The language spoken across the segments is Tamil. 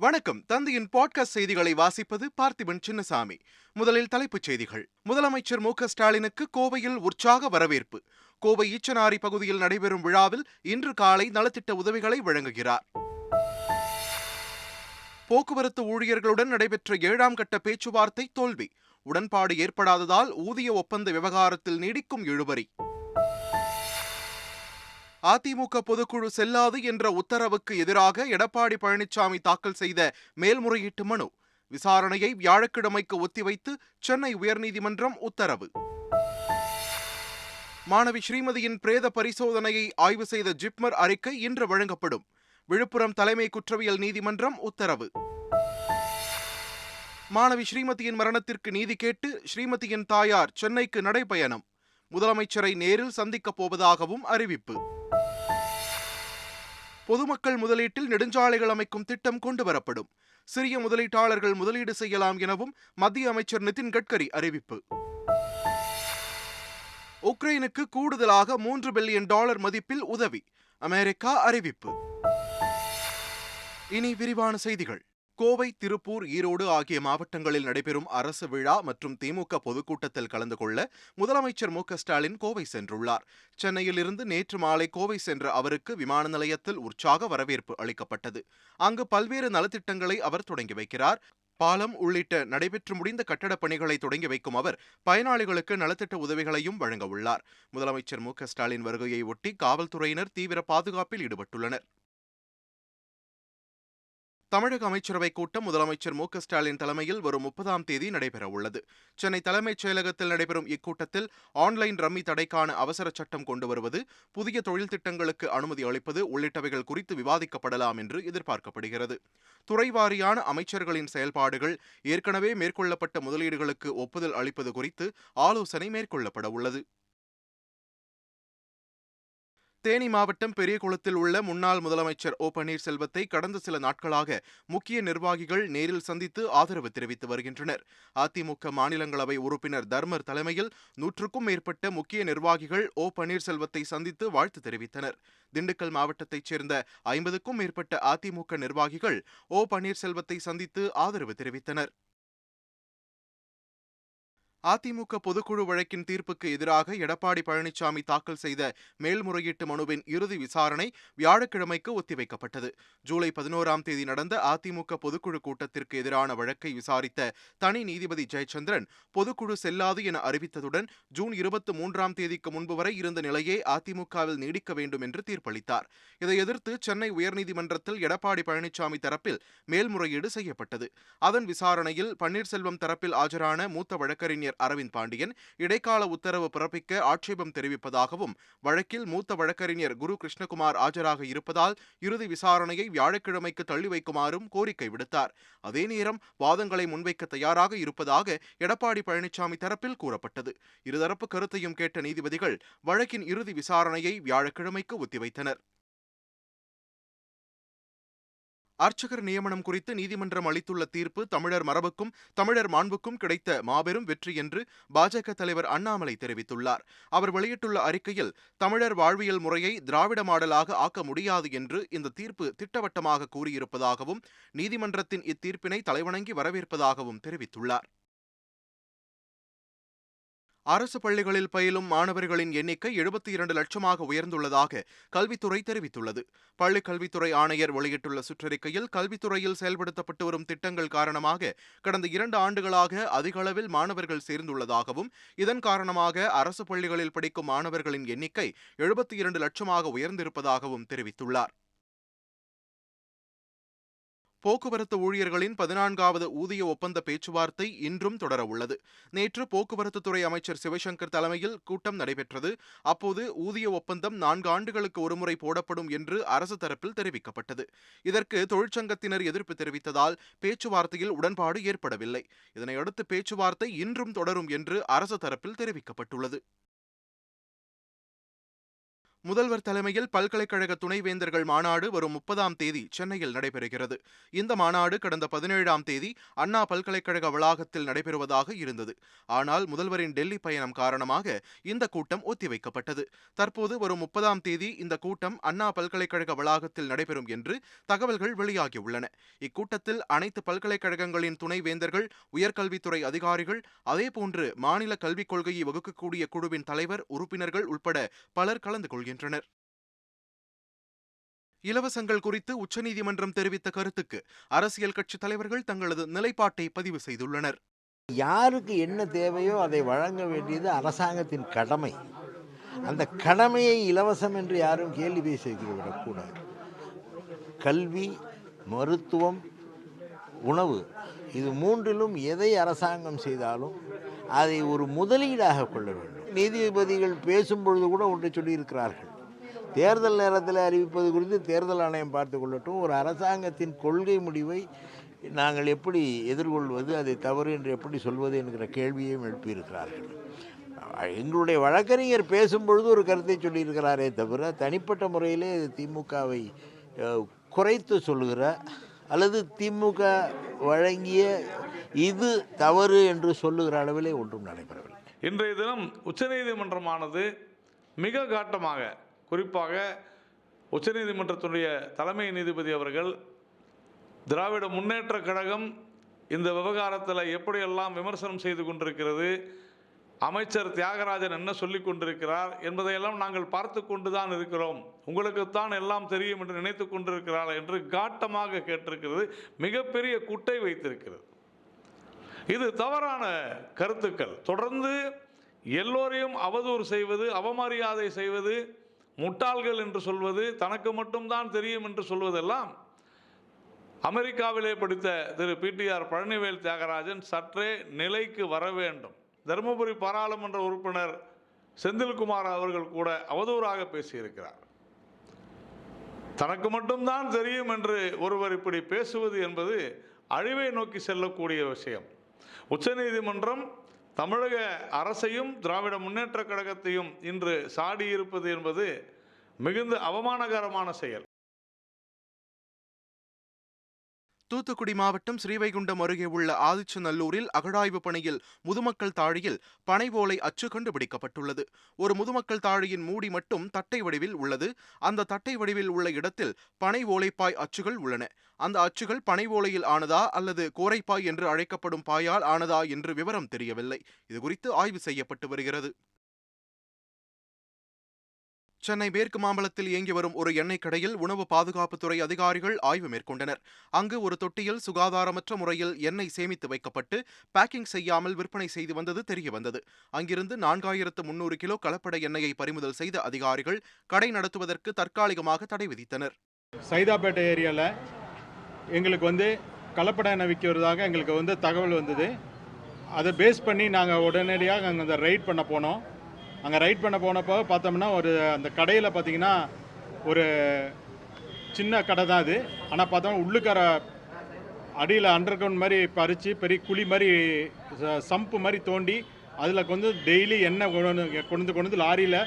வணக்கம். தந்தையின் பாட்காஸ்ட் செய்திகளை வாசிப்பது பார்த்திபன் சின்னசாமி. முதலில் தலைப்புச் செய்திகள். முதலமைச்சர் மு ஸ்டாலினுக்கு கோவையில் உற்சாக வரவேற்பு. கோவை ஈச்சனாரி பகுதியில் நடைபெறும் விழாவில் இன்று காலை நலத்திட்ட உதவிகளை வழங்குகிறார். போக்குவரத்து ஊழியர்களுடன் நடைபெற்ற ஏழாம் கட்ட பேச்சுவார்த்தை தோல்வி. உடன்பாடு ஏற்படாததால் ஊதிய ஒப்பந்த விவகாரத்தில் நீடிக்கும் இழுபறி. அதிமுக பொதுக்குழு செல்லாது என்ற உத்தரவுக்கு எதிராக எடப்பாடி பழனிசாமி தாக்கல் செய்த மேல்முறையீட்டு மனு. விசாரணையை வியாழக்கிழமைக்கு ஒத்திவைத்து சென்னை உயர்நீதிமன்றம் உத்தரவு. மாணவி ஸ்ரீமதியின் பிரேத பரிசோதனையை ஆய்வு செய்த ஜிப்மர் அறிக்கை இன்று வழங்கப்படும். விழுப்புரம் தலைமை குற்றவியல் நீதிமன்றம் உத்தரவு. மாணவி ஸ்ரீமதியின் மரணத்திற்கு நீதி கேட்டு ஸ்ரீமதியின் தாயார் சென்னைக்கு நடைபயணம். முதலமைச்சரை நேரில் சந்திக்கப் போவதாகவும் அறிவிப்பு. பொதுமக்கள் முதலீட்டில் நெடுஞ்சாலைகள் அமைக்கும் திட்டம் கொண்டுவரப்படும். சிறிய முதலீட்டாளர்கள் முதலீடு செய்யலாம் எனவும் மத்திய அமைச்சர் நிதின் கட்கரி அறிவிப்பு. உக்ரைனுக்கு கூடுதலாக மூன்று பில்லியன் டாலர் மதிப்பில் உதவி அமெரிக்கா அறிவிப்பு. இனி விரிவான செய்திகள். கோவை திருப்பூர் ஈரோடு ஆகிய மாவட்டங்களில் நடைபெறும் அரசு விழா மற்றும் திமுக பொதுக்கூட்டத்தில் கலந்து கொள்ள முதலமைச்சர் மு ஸ்டாலின் கோவை சென்றுள்ளார். சென்னையிலிருந்து நேற்று மாலை கோவை சென்ற அவருக்கு விமான நிலையத்தில் உற்சாக வரவேற்பு அளிக்கப்பட்டது. அங்கு பல்வேறு நலத்திட்டங்களை அவர் தொடங்கி வைக்கிறார். பாலம் உள்ளிட்ட நடைபெற்று முடிந்த கட்டடப் பணிகளை தொடங்கி வைக்கும் அவர் பயனாளிகளுக்கு நலத்திட்ட உதவிகளையும் வழங்க உள்ளார். முதலமைச்சர் மு ஸ்டாலின் வருகையை ஒட்டி காவல்துறையினர் தீவிர பாதுகாப்பில் ஈடுபட்டுள்ளனர். தமிழக அமைச்சரவைக் கூட்டம் முதலமைச்சர் மு. ஸ்டாலின் தலைமையில் வரும் முப்பதாம் தேதி நடைபெறவுள்ளது சென்னை தலைமைச் செயலகத்தில் நடைபெறும் இக்கூட்டத்தில் ஆன்லைன் ரம்மி தடைக்கான அவசர சட்டம் கொண்டு வருவது புதிய தொழில் திட்டங்களுக்கு அனுமதி அளிப்பது உள்ளிட்டவைகள் குறித்து விவாதிக்கப்படலாம் என்று எதிர்பார்க்கப்படுகிறது. துறைவாரியான அமைச்சர்களின் செயல்பாடுகள் ஏற்கனவே மேற்கொள்ளப்பட்ட முதலீடுகளுக்கு ஒப்புதல் அளிப்பது குறித்து ஆலோசனை மேற்கொள்ளப்பட உள்ளது. தேனி மாவட்டம் பெரியகுளத்தில் உள்ள முன்னாள் முதலமைச்சர் ஓ பன்னீர்செல்வத்தை கடந்த சில நாட்களாக முக்கிய நிர்வாகிகள் நேரில் சந்தித்து ஆதரவு தெரிவித்து வருகின்றனர். அதிமுக மாநிலங்களவை உறுப்பினர் தர்மர் தலைமையில் நூற்றுக்கும் மேற்பட்ட முக்கிய நிர்வாகிகள் ஓ பன்னீர்செல்வத்தை சந்தித்து வாழ்த்து தெரிவித்தனர். திண்டுக்கல் மாவட்டத்தைச் சேர்ந்த ஐம்பதுக்கும் மேற்பட்ட அதிமுக நிர்வாகிகள் ஓ பன்னீர்செல்வத்தை சந்தித்து ஆதரவு தெரிவித்தனர். அதிமுக பொதுக்குழு வழக்கின் தீர்ப்புக்கு எதிராக எடப்பாடி பழனிசாமி தாக்கல் செய்த மேல்முறையீட்டு மனுவின் இறுதி விசாரணை வியாழக்கிழமைக்கு ஒத்திவைக்கப்பட்டது. ஜூலை பதினோராம் தேதி நடந்த அதிமுக பொதுக்குழு கூட்டத்திற்கு எதிரான வழக்கை விசாரித்த தனி நீதிபதி ஜெயச்சந்திரன் பொதுக்குழு செல்லாது என அறிவித்ததுடன் ஜூன் இருபத்தி மூன்றாம் தேதிக்கு முன்பு வரை இருந்த நிலையே அதிமுகவில் நீடிக்க வேண்டும் என்று தீர்ப்பளித்தார். இதை எதிர்த்து சென்னை உயர்நீதிமன்றத்தில் எடப்பாடி பழனிசாமி தரப்பில் மேல்முறையீடு செய்யப்பட்டது. அதன் விசாரணையில் பன்னீர்செல்வம் தரப்பில் ஆஜரான மூத்த வழக்கறிஞர் வழக்கறிஞர் அரவிந்த் பாண்டியன் இடைக்கால உத்தரவு பிறப்பிக்க ஆட்சேபம் தெரிவிப்பதாகவும் வழக்கில் மூத்த வழக்கறிஞர் குரு கிருஷ்ணகுமார் ஆஜராக இருப்பதால் இறுதி விசாரணையை வியாழக்கிழமைக்கு தள்ளி வைக்குமாறும் கோரிக்கை விடுத்தார். அதே நேரம் வாதங்களை முன்வைக்க தயாராக இருப்பதாக எடப்பாடி பழனிசாமி தரப்பில் கூறப்பட்டது. இருதரப்பு கருத்தையும் கேட்ட நீதிபதிகள் வழக்கின் இறுதி விசாரணையை வியாழக்கிழமைக்கு ஒத்திவைத்தனர். அர்ச்சகர் நியமனம் குறித்து நீதிமன்றம் அளித்துள்ள தீர்ப்பு தமிழர் மரபுக்கும் தமிழர் மாண்புக்கும் கிடைத்த மாபெரும் வெற்றி என்று பாஜக தலைவர் அண்ணாமலை தெரிவித்துள்ளார். அவர் வெளியிட்டுள்ள அறிக்கையில் தமிழர் வாழ்வியல் முறையை திராவிட மாடலாக ஆக்க முடியாது என்று இந்த தீர்ப்பு திட்டவட்டமாக கூறியிருப்பதாகவும் நீதிமன்றத்தின் இத்தீர்ப்பினை தலைவணங்கி வரவேற்பதாகவும் தெரிவித்துள்ளார். அரசு பள்ளிகளில் பயிலும் மாணவர்களின் எண்ணிக்கை எழுபத்தி இரண்டு லட்சமாக உயர்ந்துள்ளதாக கல்வித்துறை தெரிவித்துள்ளது. பள்ளிக் கல்வித்துறை ஆணையர் வெளியிட்டுள்ள சுற்றறிக்கையில் கல்வித்துறையில் செயல்படுத்தப்பட்டு வரும் திட்டங்கள் காரணமாக கடந்த இரண்டு ஆண்டுகளாக அதிக அளவில் மாணவர்கள் சேர்ந்துள்ளதாகவும் இதன் காரணமாக அரசு பள்ளிகளில் படிக்கும் மாணவர்களின் எண்ணிக்கை எழுபத்தி இரண்டு லட்சமாக உயர்ந்திருப்பதாகவும் தெரிவித்துள்ளார். போக்குவரத்து ஊழியர்களின் பதினான்காவது ஊதிய ஒப்பந்த பேச்சுவார்த்தை இன்றும் தொடர உள்ளது நேற்று போக்குவரத்துத்துறை அமைச்சர் சிவசங்கர் தலைமையில் கூட்டம் நடைபெற்றது. அப்போது ஊதிய ஒப்பந்தம் நான்கு ஆண்டுகளுக்கு ஒருமுறை போடப்படும் என்று அரசு தரப்பில் தெரிவிக்கப்பட்டது. இதற்கு தொழிற்சங்கத்தினர் எதிர்ப்பு தெரிவித்ததால் பேச்சுவார்த்தையில் உடன்பாடு ஏற்படவில்லை. இதனையடுத்து பேச்சுவார்த்தை இன்றும் தொடரும் என்று அரசு தரப்பில் தெரிவிக்கப்பட்டுள்ளது. முதல்வர் தலைமையில் பல்கலைக்கழக துணைவேந்தர்கள் மாநாடு வரும் முப்பதாம் தேதி சென்னையில் நடைபெறுகிறது. இந்த மாநாடு கடந்த பதினேழாம் தேதி அண்ணா பல்கலைக்கழக வளாகத்தில் நடைபெறுவதாக இருந்தது. ஆனால் முதல்வரின் டெல்லி பயணம் காரணமாக இந்த கூட்டம் ஒத்திவைக்கப்பட்டது. தற்போது வரும் முப்பதாம் தேதி இந்த கூட்டம் அண்ணா பல்கலைக்கழக வளாகத்தில் நடைபெறும் என்று தகவல்கள் வெளியாகியுள்ளன. இக்கூட்டத்தில் அனைத்து பல்கலைக்கழகங்களின் துணைவேந்தர்கள் உயர்கல்வித்துறை அதிகாரிகள் அதேபோன்று மாநில கல்விக் கொள்கையை வகுக்கக்கூடிய குழுவின் தலைவர் உறுப்பினர்கள் உட்பட பலர் கலந்து கொள்கின்றனர். இலவசங்கள் குறித்து உச்சநீதிமன்றம் தெரிவித்த கருத்துக்கு அரசியல் கட்சித் தலைவர்கள் தங்களது நிலைப்பாட்டை பதிவு செய்துள்ளனர். யாருக்கு என்ன தேவையோ அதை வழங்க வேண்டியது அரசாங்கத்தின் கடமை. அந்த கடமையை இலவசம் என்று யாரும் கேள்வி பேசிக்க விடக்கூடாது கல்வி மருத்துவம் உணவு இது மூன்றிலும் எதை அரசாங்கம் செய்தாலும் அதை ஒரு முதலீடாக கொள்ள வேண்டும். நீதிபதிகள் பேசும்பொழுது கூட ஒன்று சொல்லியிருக்கிறார்கள். தேர்தல் நேரத்தில் அறிவிப்பது குறித்து தேர்தல் ஆணையம் பார்த்து கொள்ளட்டும். ஒரு அரசாங்கத்தின் கொள்கை முடிவை நாங்கள் எப்படி எதிர்கொள்வது அதை தவறு என்று எப்படி சொல்வது என்கிற கேள்வியையும் எழுப்பியிருக்கிறார்கள். எங்களுடைய வழக்கறிஞர் பேசும்பொழுது ஒரு கருத்தை சொல்லியிருக்கிறாரே தவிர தனிப்பட்ட முறையிலே திமுகவை குறைத்து சொல்லுகிற அல்லது திமுக வழங்கிய இது தவறு என்று சொல்லுகிற அளவிலே ஒன்றும் நடைபெறவில்லை. இன்றைய தினம் உச்சநீதிமன்றமானது மிக காட்டமாக குறிப்பாக உச்சநீதிமன்றத்துடைய தலைமை நீதிபதி அவர்கள் திராவிட முன்னேற்றக் கழகம் இந்த விவகாரத்தில் எப்படியெல்லாம் விமர்சனம் செய்து கொண்டிருக்கிறது அமைச்சர் தியாகராஜன் என்ன சொல்லி கொண்டிருக்கிறார் என்பதையெல்லாம் நாங்கள் பார்த்து கொண்டு தான் இருக்கிறோம். உங்களுக்குத்தான் எல்லாம் தெரியும் என்று நினைத்து கொண்டிருக்கிறார் என்று காட்டமாக கேட்டிருக்கிறது மிகப்பெரிய குட்டை வைத்திருக்கிறது. இது தவறான கருத்துக்கள். தொடர்ந்து எல்லோரையும் அவதூறு செய்வது அவமரியாதை செய்வது முட்டாள்கள் என்று சொல்வது தனக்கு மட்டும்தான் தெரியும் என்று சொல்வதெல்லாம் அமெரிக்காவிலே படித்த திரு பிடிஆர் பழனிவேல் தியாகராஜன் சற்றே நிலைக்கு வர வேண்டும். தருமபுரி பாராளுமன்ற உறுப்பினர் செந்தில்குமார் அவர்கள் கூட அவதூறாக பேசியிருக்கிறார். தனக்கு மட்டும்தான் தெரியும் என்று ஒருவர் இப்படி பேசுவது என்பது அழிவை நோக்கி செல்லக்கூடிய விஷயம். உச்சநீதிமன்றம் தமிழக அரசையும் திராவிட முன்னேற்ற கழகத்தையும் இன்று சாடியிருப்பது என்பது மிகுந்த அவமானகரமான செயல். தூத்துக்குடி மாவட்டம் ஸ்ரீவைகுண்டம் அருகே உள்ள ஆதிச்சநல்லூரில் அகழாய்வு பணியில் முதுமக்கள் தாழியில் பனை ஓலை அச்சு கண்டுபிடிக்கப்பட்டுள்ளது. ஒரு முதுமக்கள் தாழியின் மூடி மட்டும் தட்டை வடிவில் உள்ளது. அந்த தட்டை வடிவில் உள்ள இடத்தில் பனை ஓலைப்பாய் அச்சுகள் உள்ளன. அந்த அச்சுகள் பனை ஓலையில் ஆனதா அல்லது கோரைப்பாய் என்று அழைக்கப்படும் பாயால் ஆனதா என்று விவரம் தெரியவில்லை. இதுகுறித்து ஆய்வு செய்யப்பட்டு வருகிறது. சென்னை மேற்கு மாம்பலத்தில் இயங்கி வரும் ஒரு எண்ணெய் கடையில் உணவு பாதுகாப்புத்துறை அதிகாரிகள் ஆய்வு மேற்கொண்டனர். அங்கு ஒரு தொட்டியில் சுகாதாரமற்ற முறையில் எண்ணெய் சேமித்து வைக்கப்பட்டு பேக்கிங் செய்யாமல் விற்பனை செய்து வந்தது தெரியவந்தது. அங்கிருந்து நான்காயிரத்து முன்னூறு கிலோ கலப்பட எண்ணெயை பறிமுதல் செய்த அதிகாரிகள் கடை நடத்துவதற்கு தற்காலிகமாக தடை விதித்தனர். சைதாப்பேட்டை ஏரியாவில் எங்களுக்கு வந்து கலப்பட எண்ணெய் விற்கிறதாக எங்களுக்கு வந்து தகவல் வந்தது. அதை பேஸ் பண்ணி நாங்கள் உடனடியாக அங்கே ரைட் பண்ண போனோம். அங்கே ரைட் பண்ண போனப்போ பார்த்தோம்னா ஒரு அந்த கடையில் பார்த்தீங்கன்னா ஒரு சின்ன கடை தான் அது. ஆனால் பார்த்தோம்னா உள்ளுக்கார அடியில் அண்டர் கிரவுண்ட் மாதிரி பறித்து பெரிய குழி மாதிரி ச- சம்பு மாதிரி தோண்டி அதில் வந்து டெய்லி எண்ணெய் கொண்டு கொண்டு வந்து கொண்டு வந்து லாரியில்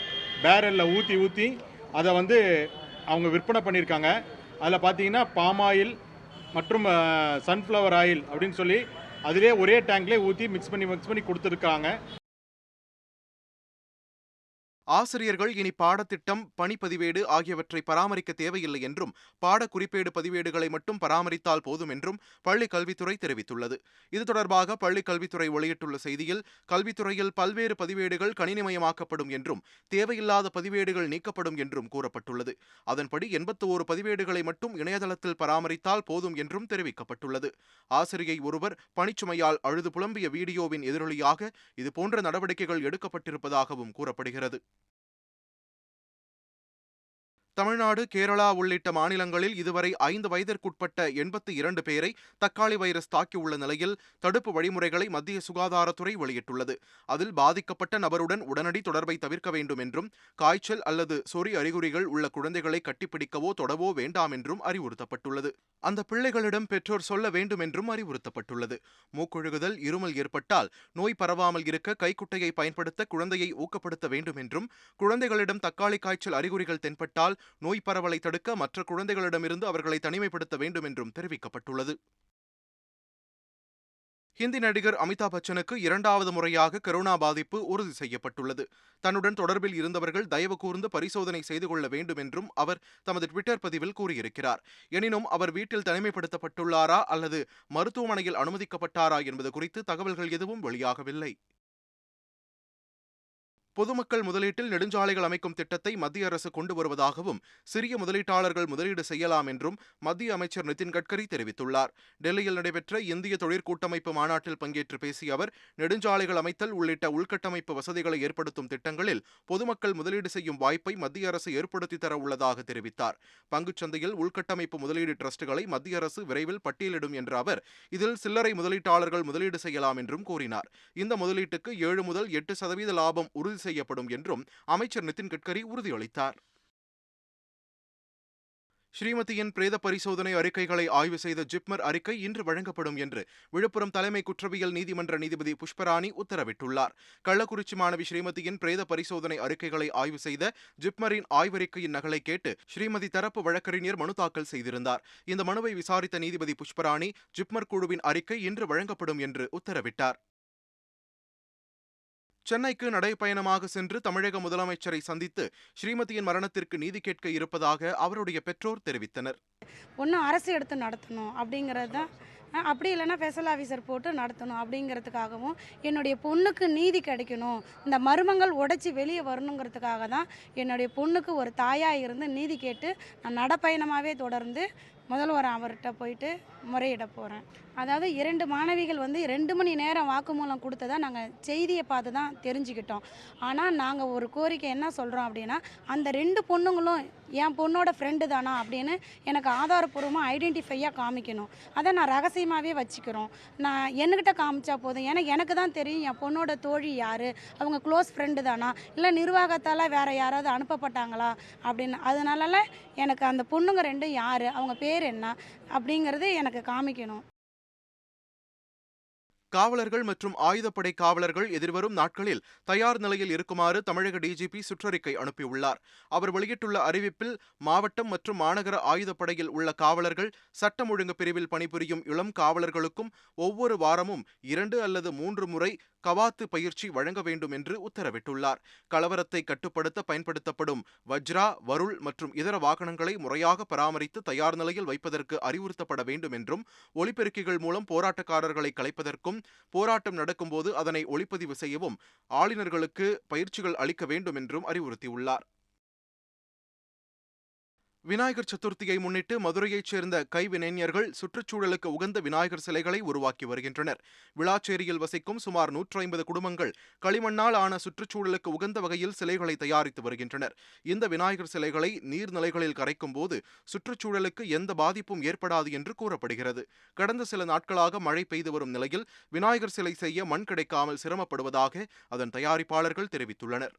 பேரலில் ஊற்றி ஊற்றி அதை வந்து அவங்க விற்பனை பண்ணியிருக்காங்க. அதில் பார்த்தீங்கன்னா பாம் ஆயில் மற்றும் சன்ஃப்ளவர் ஆயில் அப்படின்னு சொல்லி அதிலே ஒரே டேங்க்லேயே ஊற்றி மிக்ஸ் பண்ணி மிக்ஸ் பண்ணி கொடுத்துருக்காங்க. ஆசிரியர்கள் இனி பாடத்திட்டம் பணிப்பதிவேடு ஆகியவற்றை பராமரிக்க தேவையில்லை என்றும் பாட குறிப்பேடு பதிவேடுகளை மட்டும் பராமரித்தால் போதும் என்றும் பள்ளிக் கல்வித்துறை தெரிவித்துள்ளது. இது தொடர்பாக பள்ளிக் கல்வித்துறை வெளியிட்டுள்ள செய்தியில் கல்வித்துறையில் பல்வேறு பதிவேடுகள் கணினிமயமாக்கப்படும் என்றும் தேவையில்லாத பதிவேடுகள் நீக்கப்படும் என்றும் கூறப்பட்டுள்ளது. அதன்படி எண்பத்தி ஓரு பதிவேடுகளை மட்டும் இணையதளத்தில் பராமரித்தால் போதும் என்றும் தெரிவிக்கப்பட்டுள்ளது. ஆசிரியை ஒருவர் பணிச்சுமையால் அழுது புலம்பிய வீடியோவின் எதிரொலியாக இதுபோன்ற நடவடிக்கைகள் எடுக்கப்பட்டிருப்பதாகவும் கூறப்படுகிறது. தமிழ்நாடு கேரளா உள்ளிட்ட மாநிலங்களில் இதுவரை ஐந்து வயதிற்குட்பட்ட எண்பத்தி இரண்டு பேரை தக்காளி வைரஸ் தாக்கியுள்ள நிலையில் தடுப்பு வழிமுறைகளை மத்திய சுகாதாரத்துறை வெளியிட்டுள்ளது. அதில் பாதிக்கப்பட்ட நபருடன் உடனடி தொடர்பை தவிர்க்க வேண்டும் என்றும் காய்ச்சல் அல்லது சொறி அறிகுறிகள் உள்ள குழந்தைகளை கட்டிப்பிடிக்கவோ தொடவோ வேண்டாம் என்றும் அறிவுறுத்தப்பட்டுள்ளது. அந்த பிள்ளைகளிடம் பெற்றோர் சொல்ல வேண்டும் என்றும் அறிவுறுத்தப்பட்டுள்ளது. மூக்கொழுகுதல் இருமல் ஏற்பட்டால் நோய் பரவாமல் இருக்க கைக்குட்டையை பயன்படுத்த குழந்தையை ஊக்கப்படுத்த வேண்டும் என்றும் குழந்தைகளிடம் தக்காளி காய்ச்சல் அறிகுறிகள் தென்பட்டால் நோய் பரவலை தடுக்க மற்ற குழந்தைகளிடமிருந்து அவர்களை தனிமைப்படுத்த வேண்டும் என்றும் தெரிவிக்கப்பட்டுள்ளது. ஹிந்தி நடிகர் அமிதாப் பச்சனுக்கு இரண்டாவது முறையாக கரோனா பாதிப்பு உறுதி செய்யப்பட்டுள்ளது. தன்னுடன் தொடர்பில் இருந்தவர்கள் தயவு கூர்ந்து பரிசோதனை செய்து கொள்ள வேண்டும் என்றும் அவர் தமது ட்விட்டர் பதிவில் கூறியிருக்கிறார். எனினும் அவர் வீட்டில் தனிமைப்படுத்தப்பட்டுள்ளாரா அல்லது மருத்துவமனையில் அனுமதிக்கப்பட்டாரா என்பது குறித்து தகவல்கள் எதுவும் வெளியாகவில்லை. பொதுமக்கள் முதலீட்டில் நெடுஞ்சாலைகள் அமைக்கும் திட்டத்தை மத்திய அரசு கொண்டு வருவதாகவும் சிறிய முதலீட்டாளர்கள் முதலீடு செய்யலாம் என்றும் மத்திய அமைச்சர் நிதின் கட்கரி தெரிவித்துள்ளார். டெல்லியில் நடைபெற்ற இந்திய தொழிற்கூட்டமைப்பு மாநாட்டில் பங்கேற்று பேசிய அவர் நெடுஞ்சாலைகள் அமைத்தல் உள்ளிட்ட உள்கட்டமைப்பு வசதிகளை ஏற்படுத்தும் திட்டங்களில் பொதுமக்கள் முதலீடு செய்யும் வாய்ப்பை மத்திய அரசு ஏற்படுத்தி தர உள்ளதாக தெரிவித்தார். பங்குச்சந்தையில் உள்கட்டமைப்பு முதலீடு டிரஸ்டுகளை மத்திய அரசு விரைவில் பட்டியலிடும் என்ற அவர் இதில் சில்லறை முதலீட்டாளர்கள் முதலீடு செய்யலாம் என்றும் கூறினார். இந்த முதலீட்டுக்கு ஏழு முதல் எட்டு சதவீத லாபம் உறுதி செய்யப்படும் என்றும் அமைச்சர் நிதின் கட்கரி உறுதியளித்தார். ஸ்ரீமதியின் பிரேத பரிசோதனை அறிக்கைகளை ஆய்வு செய்த ஜிப்மர் அறிக்கை இன்று வழங்கப்படும் என்று விழுப்புரம் தலைமை குற்றவியல் நீதிமன்ற நீதிபதி புஷ்பராணி உத்தரவிட்டுள்ளார். கள்ளக்குறிச்சி மாணவி ஸ்ரீமதியின் பிரேத பரிசோதனை அறிக்கைகளை ஆய்வு செய்த ஜிப்மரின் ஆய்வறிக்கையின் நகலை கேட்டு ஸ்ரீமதி தரப்பு வழக்கறிஞர் மனு தாக்கல் செய்திருந்தார். இந்த மனுவை விசாரித்த நீதிபதி புஷ்பராணி ஜிப்மர் குழுவின் அறிக்கை இன்று வழங்கப்படும் என்று உத்தரவிட்டார். சென்னைக்கு நடைப்பயணமாக சென்று தமிழக முதலமைச்சரை சந்தித்து ஸ்ரீமதியின் மரணத்திற்கு நீதி கேட்க இருப்பதாக அவருடைய பெற்றோர் தெரிவித்தனர். ஒன்று அரசு எடுத்து நடத்தணும் அப்படிங்கிறது தான் அப்படி இல்லைன்னா ஃபெசல் ஆஃபீஸர் போட்டு நடத்தணும் அப்படிங்கிறதுக்காகவும் என்னுடைய பொண்ணுக்கு நீதி கிடைக்கணும் இந்த மருமங்கள் உடைச்சி வெளியே வரணுங்கிறதுக்காக தான் என்னுடைய பொண்ணுக்கு ஒரு தாயாக இருந்து நீதி கேட்டு நான் நடப்பயணமாகவே தொடர்ந்து முதல்வர் அவர்கிட்ட போயிட்டு முறையிட போகிறேன் அதாவது இரண்டு மாணவிகள் வந்து ரெண்டு மணி நேரம் வாக்குமூலம் கொடுத்ததா நாங்கள் செய்தியை பார்த்து தான் தெரிஞ்சுக்கிட்டோம். ஆனால் நாங்கள் ஒரு கோரிக்கை என்ன சொல்கிறோம் அப்படின்னா அந்த ரெண்டு பொண்ணுங்களும் என் பொண்ணோட ஃப்ரெண்டு தானா அப்படின்னு எனக்கு ஆதாரப்பூர்வமாக ஐடென்டிஃபையாக காமிக்கணும். அதை நான் ரகசியமாகவே வச்சுக்கிறோம். நான் என்கிட்ட காமிச்சா போதும். ஏன்னா எனக்கு தான் தெரியும் என் பொண்ணோட தோழி யார் அவங்க க்ளோஸ் ஃப்ரெண்டு தானா இல்லை நிர்வாகத்தால் வேறு யாராவது அனுப்பப்பட்டாங்களா அப்படின்னு. அதனால எனக்கு அந்த பொண்ணுங்க ரெண்டும் யார் அவங்க பேர் என்ன அப்படிங்கிறது எனக்கு காமிக்கணும். காவலர்கள் மற்றும் ஆயுதப்படை காவலர்கள் எதிர்வரும் நாட்களில் தயார் நிலையில் இருக்குமாறு தமிழக டிஜிபி சுற்றறிக்கை அனுப்பியுள்ளார். அவர் வெளியிட்டுள்ள அறிவிப்பில் மாவட்டம் மற்றும் மாநகர ஆயுதப்படையில் உள்ள காவலர்கள் சட்டம் ஒழுங்கு பிரிவில் பணிபுரியும் இளம் காவலர்களுக்கும் ஒவ்வொரு வாரமும் இரண்டு அல்லது மூன்று முறை கவாத்து பயிற்சி வழங்க வேண்டும் என்று உத்தரவிட்டுள்ளார். கலவரத்தை கட்டுப்படுத்த பயன்படுத்தப்படும் வஜ்ரா வருள் மற்றும் இதர வாகனங்களை முறையாக பராமரித்து தயார் நிலையில் வைப்பதற்கு அறிவுறுத்தப்பட வேண்டும் என்றும் ஒலிபெருக்கிகள் மூலம் போராட்டக்காரர்களை கலைப்பதற்கும் போராட்டம் நடக்கும்போது அதனை ஒளிப்பதிவு செய்யவும் ஆளுநர்களுக்கு பயிற்சிகள் அளிக்க வேண்டும் என்றும் அறிவுறுத்தியுள்ளார். விநாயகர் சதுர்த்தியை முன்னிட்டு மதுரையைச் சேர்ந்த கைவினைஞர்கள் சுற்றுச்சூழலுக்கு உகந்த விநாயகர் சிலைகளை உருவாக்கி வருகின்றனர். விளாச்சேரியில் வசிக்கும் சுமார் நூற்றி ஐம்பது குடும்பங்கள் களிமண்ணால் ஆன சுற்றுச்சூழலுக்கு உகந்த வகையில் சிலைகளை தயாரித்து வருகின்றனர். இந்த விநாயகர் சிலைகளை நீர்நிலைகளில் கரைக்கும் போது சுற்றுச்சூழலுக்கு எந்த பாதிப்பும் ஏற்படாது என்று கூறப்படுகிறது. கடந்த சில நாட்களாக மழை பெய்து வரும் நிலையில் விநாயகர் சிலை செய்ய மண் கிடைக்காமல் சிரமப்படுவதாக அதன் தயாரிப்பாளர்கள் தெரிவித்துள்ளனர்.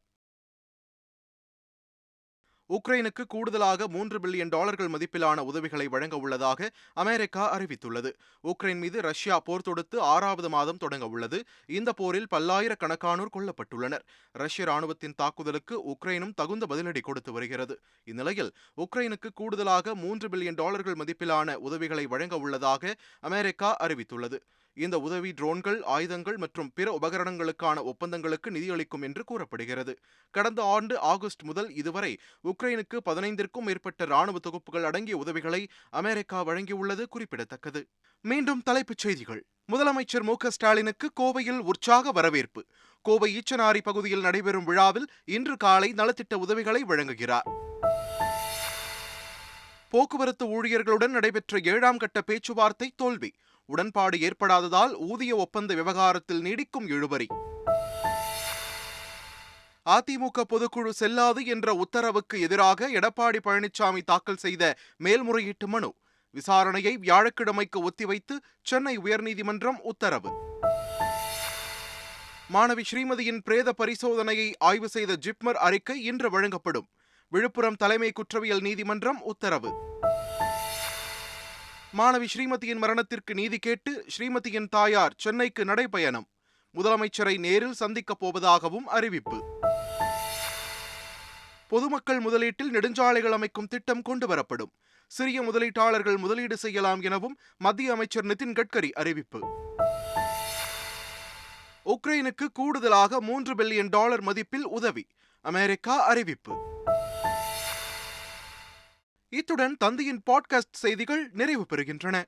உக்ரைனுக்கு கூடுதலாக மூன்று பில்லியன் டாலர்கள் மதிப்பிலான உதவிகளை வழங்க உள்ளதாக அமெரிக்கா அறிவித்துள்ளது. உக்ரைன் மீது ரஷ்யா போர் தொடுத்து ஆறாவது மாதம் தொடங்க உள்ளது. இந்த போரில் பல்லாயிரக்கணக்கானோர் கொல்லப்பட்டுள்ளனர். ரஷ்ய ராணுவத்தின் தாக்குதலுக்கு உக்ரைனும் தகுந்த பதிலடி கொடுத்து வருகிறது. இந்நிலையில் உக்ரைனுக்கு கூடுதலாக மூன்று பில்லியன் டாலர்கள் மதிப்பிலான உதவிகளை வழங்க உள்ளதாக அமெரிக்கா அறிவித்துள்ளது. இந்த உதவி ட்ரோன்கள் ஆயுதங்கள் மற்றும் பிற உபகரணங்களுக்கான ஒப்பந்தங்களுக்கு நிதியளிக்கும் என்று கூறப்படுகிறது. கடந்த ஆண்டு ஆகஸ்ட் முதல் இதுவரை உக்ரைனுக்கு பதினைந்திற்கும் மேற்பட்ட ராணுவ தொகுப்புகள் அடங்கிய உதவிகளை அமெரிக்கா வழங்கியுள்ளது குறிப்பிடத்தக்கது. மீண்டும் தலைப்புச் செய்திகள். முதலமைச்சர் மு க ஸ்டாலினுக்கு கோவையில் உற்சாக வரவேற்பு. கோவை ஈச்சனாரி பகுதியில் நடைபெறும் விழாவில் இன்று காலை நலத்திட்ட உதவிகளை வழங்குகிறார். போக்குவரத்து ஊழியர்களுடன் நடைபெற்ற ஏழாம் கட்ட பேச்சுவார்த்தை தோல்வி. உடன்பாடு ஏற்படாததால் ஊதிய ஒப்பந்த விவகாரத்தில் நீடிக்கும் இழுபறி. அதிமுக பொதுக்குழு செல்லாது என்ற உத்தரவுக்கு எதிராக எடப்பாடி பழனிசாமி தாக்கல் செய்த மேல்முறையீட்டு மனு. விசாரணையை வியாழக்கிழமைக்கு ஒத்திவைத்து சென்னை உயர்நீதிமன்றம் உத்தரவு. மாணவி ஸ்ரீமதியின் பிரேத பரிசோதனையை ஆய்வு செய்த ஜிப்மர் அறிக்கை இன்று வழங்கப்படும். விழுப்புரம் தலைமை குற்றவியல் நீதிமன்றம் உத்தரவு. மாணவி ஸ்ரீமதியின் மரணத்திற்கு நீதி கேட்டு ஸ்ரீமதியின் தாயார் சென்னைக்கு நடைபயணம். முதலமைச்சரை நேரில் சந்திக்கப் போவதாகவும் அறிவிப்பு. பொதுமக்கள் முதலீட்டில் நெடுஞ்சாலைகள் அமைக்கும் திட்டம் கொண்டுவரப்படும். சிறிய முதலீட்டாளர்கள் முதலீடு செய்யலாம் எனவும் மத்திய அமைச்சர் நிதின் கட்கரி அறிவிப்பு. உக்ரைனுக்கு கூடுதலாக மூன்று பில்லியன் டாலர் மதிப்பில் உதவி அமெரிக்கா அறிவிப்பு. இத்துடன் தந்தையின் பாட்காஸ்ட் செய்திகள் நிறைவு பெறுகின்றன.